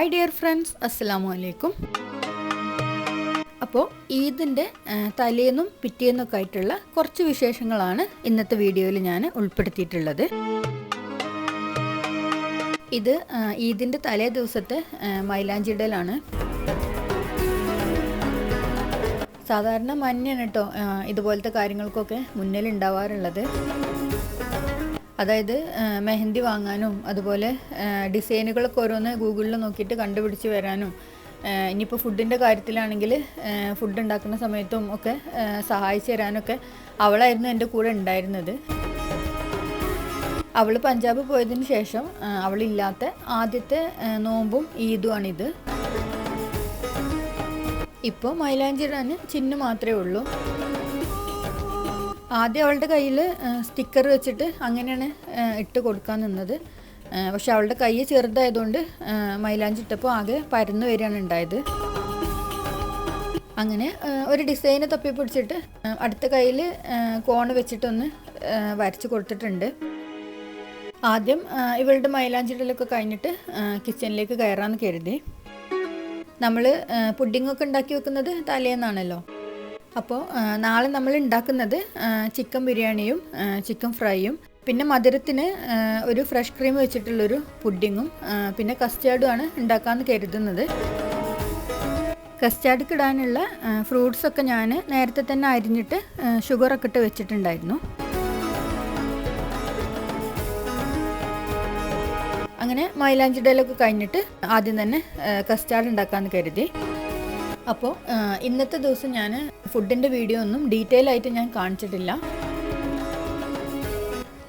Hi dear friends അസ്സലാമു അലൈക്കും അപ്പോൾ ഈദിന്റെ തലേന്നും പിറ്റേന്നൊക്കെ ആയിട്ടുള്ള കുറച്ച് വിശേഷങ്ങളാണ് ഇന്നത്തെ വീഡിയോയിൽ ഞാൻ ഉൾപ്പെടുത്തിയിട്ടുള്ളത്. ഇത് ഈദിന്റെ തലേ ദിവസത്തെ മൈലാഞ്ചിടലാണ്. സാധാരണ മഞ്ഞാണ് കേട്ടോ ഇതുപോലത്തെ കാര്യങ്ങൾക്കൊക്കെ മുന്നിൽ ഉണ്ടാവാറുള്ളത് അതായത് മെഹന്തി വാങ്ങാനും അതുപോലെ ഡിസൈനുകളൊക്കെ ഓരോന്ന് ഗൂഗിളിൽ നോക്കിയിട്ട് കണ്ടുപിടിച്ച് വരാനും ഇനിയിപ്പോൾ ഫുഡിന്റെ കാര്യത്തിലാണെങ്കിൽ ഫുഡ് ഉണ്ടാക്കുന്ന സമയത്തും ഒക്കെ സഹായിച്ചു തരാനൊക്കെ അവളായിരുന്നു എന്റെ കൂടെ ഉണ്ടായിരുന്നത്. അവൾ പഞ്ചാബ് പോയതിന് ശേഷം അവളില്ലാത്ത ആദ്യത്തെ നോമ്പും ഈദുമാണിത് ഇപ്പോൾ മൈലാഞ്ചിടാൻ ചിന്നു മാത്രമേ ഉള്ളൂ. ആദ്യം അവളുടെ കയ്യിൽ സ്റ്റിക്കർ വെച്ചിട്ട് അങ്ങനെയാണ് ഇട്ട് കൊടുക്കാൻ നിന്നത്. പക്ഷെ അവളുടെ കൈ ചെറുതായതുകൊണ്ട് മൈലാഞ്ചി ഇട്ടപ്പോൾ ആകെ പരന്നു വരികയാണ് ഉണ്ടായത്. അങ്ങനെ ഒരു ഡിസൈന് തപ്പി പിടിച്ചിട്ട് അടുത്ത കയ്യിൽ കോണ് വെച്ചിട്ടൊന്ന് വരച്ച് കൊടുത്തിട്ടുണ്ട്. ആദ്യം ഇവളുടെ മൈലാഞ്ചിടലൊക്കെ കഴിഞ്ഞിട്ട് കിച്ചണിലേക്ക് കയറാമെന്ന് കരുതി. നമ്മൾ പുഡിങ്ങൊക്കെ ഉണ്ടാക്കി വെക്കുന്നത് തലേന്നാണല്ലോ. അപ്പോൾ നാളെ നമ്മൾ ഉണ്ടാക്കുന്നത് ചിക്കൻ ബിരിയാണിയും ചിക്കൻ ഫ്രൈയും. പിന്നെ മധുരത്തിന് ഒരു ഫ്രഷ് ക്രീം വെച്ചിട്ടുള്ളൊരു പുഡിങ്ങും പിന്നെ കസ്റ്റാർഡുമാണ് ഉണ്ടാക്കാമെന്ന് കരുതുന്നത്. കസ്റ്റാർഡ് ഇടാനുള്ള ഫ്രൂട്ട്സൊക്കെ ഞാൻ നേരത്തെ തന്നെ അരിഞ്ഞിട്ട് ഷുഗറൊക്കെ ഇട്ട് വെച്ചിട്ടുണ്ടായിരുന്നു. അങ്ങനെ മൈലാഞ്ചി ഡേലൊക്കെ കഴിഞ്ഞിട്ട് ആദ്യം തന്നെ കസ്റ്റാർഡ് ഉണ്ടാക്കാമെന്ന് കരുതി. അപ്പോൾ ഇന്നത്തെ ദിവസം ഞാൻ ഫുഡിന്റെ വീഡിയോ ഒന്നും ഡീറ്റെയിൽ ആയിട്ട് ഞാൻ കാണിച്ചിട്ടില്ല.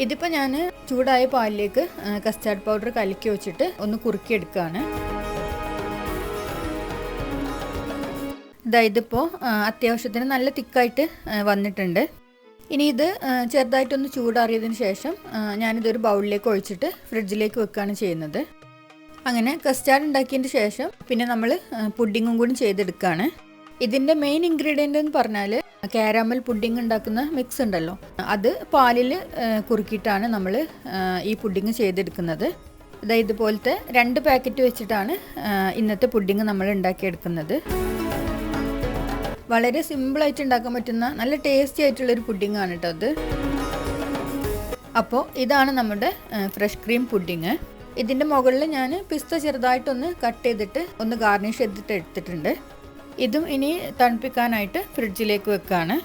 ഇതിപ്പോൾ ഞാൻ ചൂടായ പാലിലേക്ക് കസ്റ്റാർഡ് പൗഡർ കലക്കി വെച്ചിട്ട് ഒന്ന് കുറുക്കിയെടുക്കുകയാണ് അതായത് ഇപ്പോൾ അത്യാവശ്യത്തിന് നല്ല തിക്കായിട്ട് വന്നിട്ടുണ്ട്. ഇനി ഇത് ചെറുതായിട്ടൊന്ന് ചൂടാറിയതിന് ശേഷം ഞാനിതൊരു ബൗളിലേക്ക് ഒഴിച്ചിട്ട് ഫ്രിഡ്ജിലേക്ക് വെക്കുകയാണ് ചെയ്യുന്നത്. അങ്ങനെ കസ്റ്റാർഡ് ഉണ്ടാക്കിയതിന് ശേഷം പിന്നെ നമ്മൾ പുഡിങ്ങും കൂടി ചെയ്തെടുക്കുകയാണ് ഇതിന്റെ മെയിൻ ഇൻഗ്രീഡിയന്റ് എന്ന് പറഞ്ഞാൽ കാരാമൽ പുഡിംഗ് ഉണ്ടാക്കുന്ന മിക്സ് ഉണ്ടല്ലോ. അത് പാലിൽ കുറുക്കിയിട്ടാണ് നമ്മൾ ഈ പുഡിങ് ചെയ്തെടുക്കുന്നത്. ഇതാ ഇതുപോലത്തെ രണ്ട് പാക്കറ്റ് വെച്ചിട്ടാണ് ഇന്നത്തെ പുഡിങ് നമ്മൾ ഉണ്ടാക്കിയെടുക്കുന്നത്. വളരെ സിമ്പിളായിട്ട് ഉണ്ടാക്കാൻ പറ്റുന്ന നല്ല ടേസ്റ്റി ആയിട്ടുള്ളൊരു പുഡിംഗ് ആണ് കേട്ടോ അത്. അപ്പോൾ ഇതാണ് നമ്മുടെ ഫ്രഷ് ക്രീം പുഡിങ് ഇതിന്റെ മുകളിൽ ഞാൻ പിസ്ത ചെറുതായിട്ടൊന്ന് കട്ട് ചെയ്തിട്ട് ഒന്ന് ഗാർണിഷ് ചെയ്തിട്ട് എടുത്തിട്ടുണ്ട്. ഇതും ഇനി തണുപ്പിക്കാനായിട്ട് ഫ്രിഡ്ജിലേക്ക് വെക്കുകയാണ്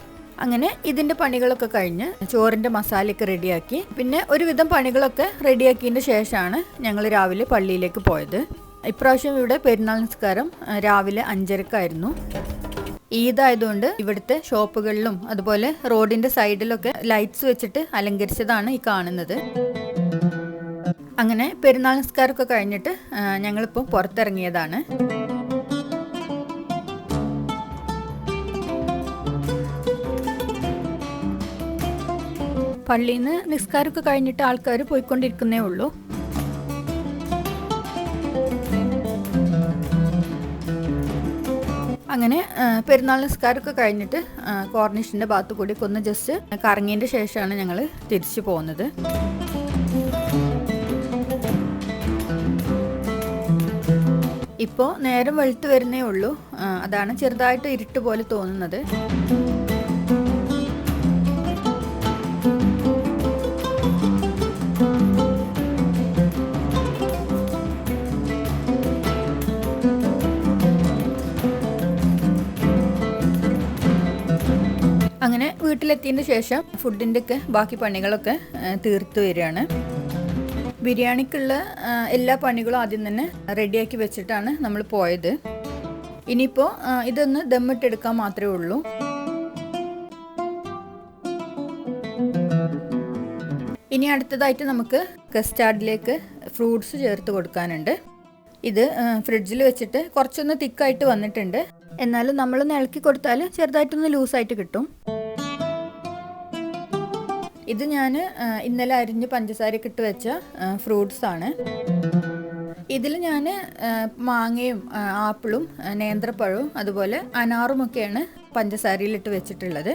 അങ്ങനെ ഇതിന്റെ പണികളൊക്കെ കഴിഞ്ഞ് ചോറിന്റെ മസാലയൊക്കെ റെഡിയാക്കി. പിന്നെ ഒരുവിധം പണികളൊക്കെ റെഡിയാക്കിയതിന്റെ ശേഷമാണ് ഞങ്ങൾ രാവിലെ പള്ളിയിലേക്ക് പോയത്. ഇപ്രാവശ്യം ഇവിടെ പെരുന്നാൾ നിസ്കാരം രാവിലെ അഞ്ചരക്കായിരുന്നു. ഈദായതുകൊണ്ട് ഇവിടുത്തെ ഷോപ്പുകളിലും അതുപോലെ റോഡിന്റെ സൈഡിലൊക്കെ ലൈറ്റ്സ് വെച്ചിട്ട് അലങ്കരിച്ചതാണ് ഈ കാണുന്നത്. അങ്ങനെ പെരുന്നാൾ നിസ്കാരമൊക്കെ കഴിഞ്ഞിട്ട് ഞങ്ങളിപ്പോൾ പുറത്തിറങ്ങിയതാണ്. പള്ളിയിൽ നിന്ന് നിസ്കാരമൊക്കെ കഴിഞ്ഞിട്ട് ആൾക്കാർ പോയിക്കൊണ്ടിരിക്കുന്നേ ഉള്ളൂ. അങ്ങനെ പെരുന്നാൾ നിസ്കാരമൊക്കെ കഴിഞ്ഞിട്ട് കോർണിഷിന്റെ ഭാഗത്ത് കൂടി ഒന്ന് ജസ്റ്റ് കറങ്ങിയതിന്റെ ശേഷമാണ് ഞങ്ങൾ തിരിച്ചു പോകുന്നത്. ഇപ്പോൾ നേരം വെളുത്ത് വരുന്നേ ഉള്ളൂ. അതാണ് ചെറുതായിട്ട് ഇരുട്ട് പോലെ തോന്നുന്നത്. അങ്ങനെ വീട്ടിലെത്തിയതിന് ശേഷം ഫുഡിന്റെ ഒക്കെ ബാക്കി പണികളൊക്കെ തീർത്തു വരികയാണ്. ബിരിയാണിക്കുള്ള എല്ലാ പണികളും ആദ്യം തന്നെ റെഡിയാക്കി വെച്ചിട്ടാണ് നമ്മൾ പോയത്. ഇനിയിപ്പോൾ ഇതൊന്ന് ദമ്മിട്ടെടുക്കാൻ മാത്രമേ ഉള്ളൂ. ഇനി അടുത്തതായിട്ട് നമുക്ക് കസ്റ്റാർഡിലേക്ക് ഫ്രൂട്ട്സ് ചേർത്ത് കൊടുക്കാനുണ്ട്. ഇത് ഫ്രിഡ്ജിൽ വെച്ചിട്ട് കുറച്ചൊന്ന് തിക്കായിട്ട് വന്നിട്ടുണ്ട്. എന്നാലും നമ്മളൊന്ന് ഇളക്കി കൊടുത്താൽ ചെറുതായിട്ടൊന്ന് ലൂസായിട്ട് കിട്ടും. ഇത് ഞാൻ ഇന്നലെ അരിഞ്ഞ് പഞ്ചസാരയൊക്കെ ഇട്ട് വെച്ച ഫ്രൂട്ട്സ് ആണ്. ഇതിൽ ഞാൻ മാങ്ങയും ആപ്പിളും നേന്ത്രപ്പഴവും അതുപോലെ അനാറുമൊക്കെയാണ് പഞ്ചസാരയിലിട്ട് വെച്ചിട്ടുള്ളത്.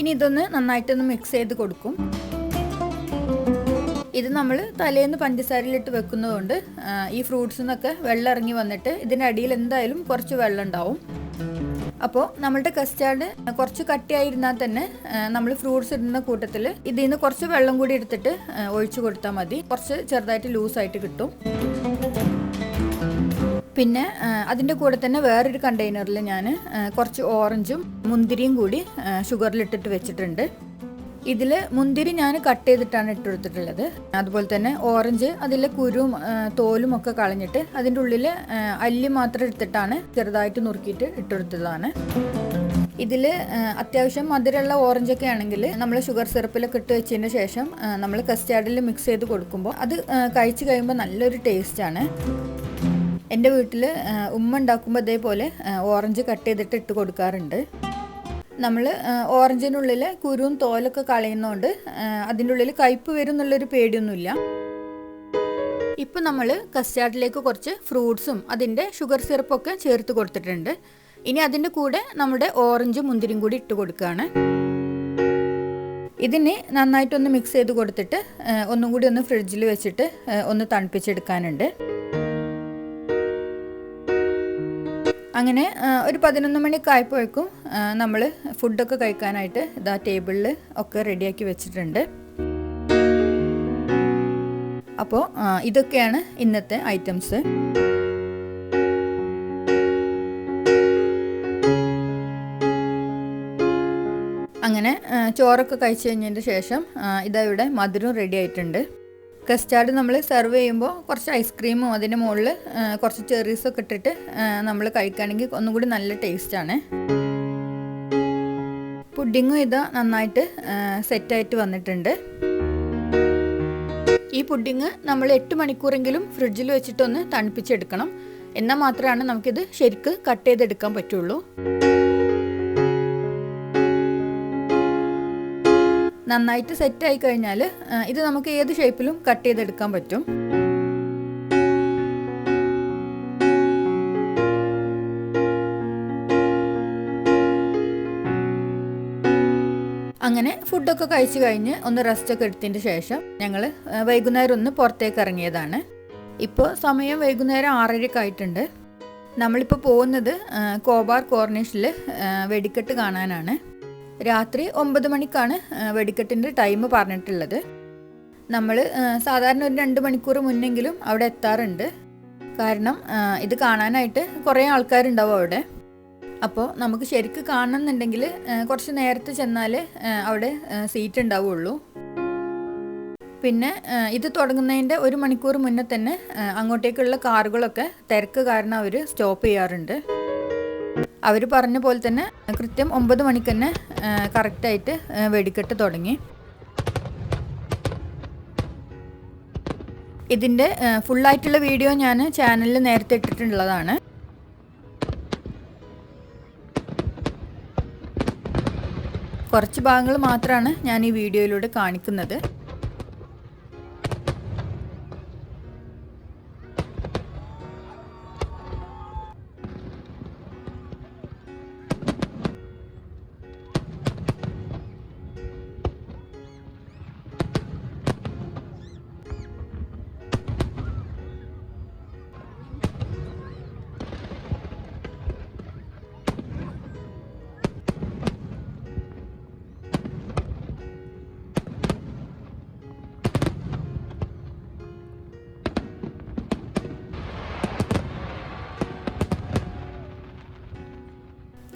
ഇനി ഇതൊന്ന് നന്നായിട്ടൊന്ന് മിക്സ് ചെയ്ത് കൊടുക്കും. ഇത് നമ്മൾ തലേന്ന് പഞ്ചസാരയിലിട്ട് വെക്കുന്നതുകൊണ്ട് ഈ ഫ്രൂട്ട്സിൽ നിന്നൊക്കെ വെള്ളം ഇറങ്ങി വന്നിട്ട് ഇതിന്റെ അടിയിൽ എന്തായാലും കുറച്ച് വെള്ളം ഉണ്ടാവും. അപ്പോൾ നമ്മളുടെ കസ്റ്റാർഡ് കുറച്ച് കട്ടിയായിരുന്നാൽ തന്നെ നമ്മൾ ഫ്രൂട്ട്സ് ഇടുന്ന കൂട്ടത്തിൽ ഇതിൽ നിന്ന് കുറച്ച് വെള്ളം കൂടി എടുത്തിട്ട് ഒഴിച്ചു കൊടുത്താൽ മതി. കുറച്ച് ചെറുതായിട്ട് ലൂസായിട്ട് കിട്ടും. പിന്നെ അതിന്റെ കൂടെ തന്നെ വേറൊരു കണ്ടെയ്നറിൽ ഞാൻ കുറച്ച് ഓറഞ്ചും മുന്തിരിയും കൂടി ഷുഗറിലിട്ടിട്ട് വെച്ചിട്ടുണ്ട്. ഇതിൽ മുന്തിരി ഞാൻ കട്ട് ചെയ്തിട്ടാണ് ഇട്ടെടുത്തിട്ടുള്ളത്. അതുപോലെ തന്നെ ഓറഞ്ച് അതിലെ കുരുവും തോലും ഒക്കെ കളഞ്ഞിട്ട് അതിന്റെ ഉള്ളിൽ അല്ലി മാത്രം എടുത്തിട്ടാണ് ചെറുതായിട്ട് നുറുക്കിയിട്ട് ഇട്ടെടുത്തതാണ്. ഇതിൽ അത്യാവശ്യം മധുരമുള്ള ഓറഞ്ചൊക്കെ ആണെങ്കിൽ നമ്മൾ ഷുഗർ സിറപ്പിലൊക്കെ ഇട്ട് വെച്ചതിന് ശേഷം നമ്മൾ കസ്റ്റാർഡിൽ മിക്സ് ചെയ്ത് കൊടുക്കുമ്പോൾ അത് കഴിച്ചു കഴിയുമ്പോൾ നല്ലൊരു ടേസ്റ്റാണ് എന്റെ വീട്ടിൽ ഉമ്മ ഉണ്ടാക്കുമ്പോൾ ഇതേപോലെ ഓറഞ്ച് കട്ട് ചെയ്തിട്ട് ഇട്ട് കൊടുക്കാറുണ്ട്. നമ്മൾ ഓറഞ്ചിനുള്ളിൽ കുരുവും തോലൊക്കെ കളയുന്നതുകൊണ്ട് അതിന്റെ ഉള്ളിൽ കയ്പ് വരും എന്നുള്ളൊരു പേടിയൊന്നുമില്ല. ഇപ്പം നമ്മൾ കസ്റ്റാർഡിലേക്ക് കുറച്ച് ഫ്രൂട്ട്സും അതിന്റെ ഷുഗർ സിറപ്പൊക്കെ ചേർത്ത് കൊടുത്തിട്ടുണ്ട്. ഇനി അതിന്റെ കൂടെ നമ്മുടെ ഓറഞ്ച് മുന്തിരിയും കൂടി ഇട്ട് കൊടുക്കുകയാണ് ഇതിനെ നന്നായിട്ടൊന്ന് മിക്സ് ചെയ്ത് കൊടുത്തിട്ട് ഒന്നും കൂടി ഒന്ന് ഫ്രിഡ്ജിൽ വെച്ചിട്ട് ഒന്ന് തണുപ്പിച്ചെടുക്കാനുണ്ട്. അങ്ങനെ ഒരു പതിനൊന്ന് മണിയൊക്കെ ആയപ്പോഴേക്കും നമ്മൾ ഫുഡൊക്കെ കഴിക്കാനായിട്ട് ഇതാ ടേബിളിൽ ഒക്കെ റെഡിയാക്കി വെച്ചിട്ടുണ്ട്. അപ്പോൾ ഇതൊക്കെയാണ് ഇന്നത്തെ ഐറ്റംസ്. അങ്ങനെ ചോറൊക്കെ കഴിച്ചു കഴിഞ്ഞതിന് ശേഷം ഇതാ ഇവിടെ മധുരം റെഡി ആയിട്ടുണ്ട്. കസ്റ്റാർഡ് നമ്മൾ സെർവ് ചെയ്യുമ്പോൾ കുറച്ച് ഐസ്ക്രീമും അതിന്റെ മുകളിൽ കുറച്ച് ചെറീസൊക്കെ ഇട്ടിട്ട് നമ്മൾ കഴിക്കുകയാണെങ്കിൽ ഒന്നും കൂടി നല്ല ടേസ്റ്റാണ് പുഡിങ്ങും ഇത് നന്നായിട്ട് സെറ്റായിട്ട് വന്നിട്ടുണ്ട്. ഈ പുഡിങ് നമ്മൾ എട്ട് മണിക്കൂറെങ്കിലും ഫ്രിഡ്ജിൽ വെച്ചിട്ടൊന്ന് തണുപ്പിച്ചെടുക്കണം. എന്നാൽ മാത്രമാണ് നമുക്കിത് ശരിക്ക് കട്ട് ചെയ്തെടുക്കാൻ പറ്റുള്ളൂ. നന്നായിട്ട് സെറ്റായി കഴിഞ്ഞാൽ ഇത് നമുക്ക് ഏത് ഷേപ്പിലും കട്ട് ചെയ്തെടുക്കാൻ പറ്റും. അങ്ങനെ ഫുഡൊക്കെ കഴിച്ചു കഴിഞ്ഞ് ഒന്ന് റെസ്റ്റ് ഒക്കെ എടുത്തതിന് ശേഷം ഞങ്ങൾ വൈകുന്നേരം ഒന്ന് പുറത്തേക്ക് ഇറങ്ങിയതാണ്. ഇപ്പോൾ സമയം വൈകുന്നേരം ആറരയ്ക്ക് ആയിട്ടുണ്ട്. നമ്മളിപ്പോൾ പോകുന്നത് കോബാർ കോർണിഷിൽ വെടിക്കെട്ട് കാണാനാണ്. രാത്രി ഒമ്പത് മണിക്കാണ് വെടിക്കെട്ടിന്റെ ടൈം പറഞ്ഞിട്ടുള്ളത്. നമ്മൾ സാധാരണ ഒരു രണ്ട് മണിക്കൂർ മുന്നെങ്കിലും അവിടെ എത്താറുണ്ട്. കാരണം ഇത് കാണാനായിട്ട് കുറേ ആൾക്കാരുണ്ടാവും അവിടെ. അപ്പോൾ നമുക്ക് ശരിക്ക് കാണണമെന്നുണ്ടെങ്കിൽ കുറച്ച് നേരത്തെ ചെന്നാൽ അവിടെ സീറ്റ് ഉണ്ടാവുള്ളൂ. പിന്നെ ഇത് തുടങ്ങുന്നതിന്റെ ഒരു മണിക്കൂർ മുന്നേ തന്നെ അങ്ങോട്ടേക്കുള്ള കാറുകളൊക്കെ തിരക്ക് കാരണം അവർ സ്റ്റോപ്പ് ചെയ്യാറുണ്ട്. അവർ പറഞ്ഞ പോലെ തന്നെ കൃത്യം ഒമ്പത് മണിക്ക് തന്നെ കറക്റ്റായിട്ട് വെടിക്കെട്ട് തുടങ്ങി. ഇതിന്റെ ഫുള്ളായിട്ടുള്ള വീഡിയോ ഞാൻ ചാനലിൽ നേരത്തെ ഇട്ടിട്ടുള്ളതാണ്. കുറച്ച് ഭാഗങ്ങൾ മാത്രമാണ് ഞാൻ ഈ വീഡിയോയിലൂടെ കാണിക്കുന്നത്.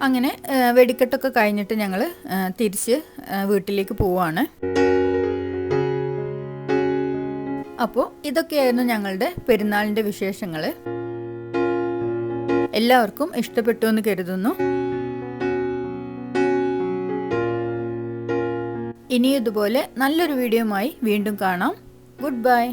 അങ്ങനെ വെടിക്കെട്ടൊക്കെ കഴിഞ്ഞിട്ട് ഞങ്ങൾ തിരിച്ച് വീട്ടിലേക്ക് പോവാണ്. അപ്പോൾ ഇതൊക്കെയായിരുന്നു ഞങ്ങളുടെ പെരുന്നാളിന്റെ വിശേഷങ്ങൾ എല്ലാവർക്കും ഇഷ്ടപ്പെട്ടു എന്ന് കരുതുന്നു. ഇനി ഇതുപോലെ നല്ലൊരു വീഡിയോയുമായി വീണ്ടും കാണാം. Good bye